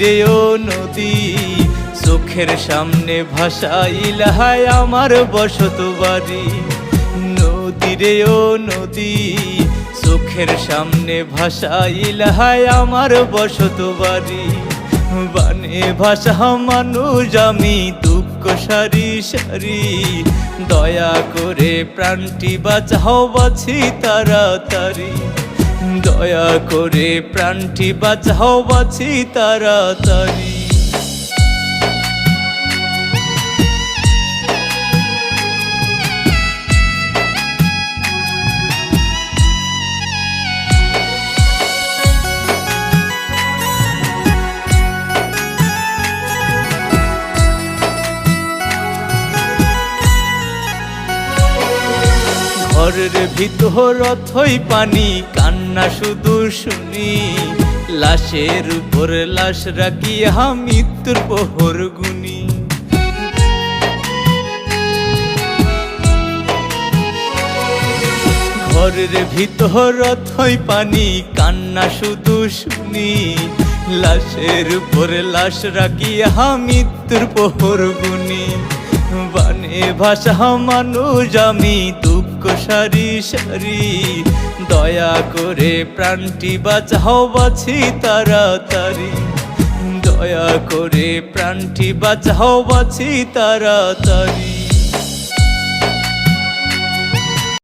রে ও নদী, চোখের সামনে ভাসাইল হায় আমার বসত বাড়ি। নদী রে ও নদী, চোখের সামনে ভাসাইল হায় আমার বসত বাড়ি। বানে ভাষা মানুষ, আমি দুঃখ সারি সারি। দয়া করে প্রাণটি বাঁচাও, বাছি তাড়াতাড়ি। দয়া করে প্রাণটি বাঁচাও বাছি তাড়াতাড়ি। ঘরের ভিতর অথই পানি কান্না শুধু শুনি, লাশের উপর লাশ রাখি মৃত্যুর প্রহর গুনি ঘরের ভিতর অথই পানি, কান্না শুধু শুনি, লাশের উপর লাশ রাখি মৃত্যুর প্রহর গুনি বানে ভাষা মানুষ, আমি দুঃখ সারি সারি। দয়া করে প্রাণটি বাঁচাও, বাছি তাড়াতাড়ি। দয়া করে প্রাণটি বাঁচাও, বাছি তাড়াতাড়ি।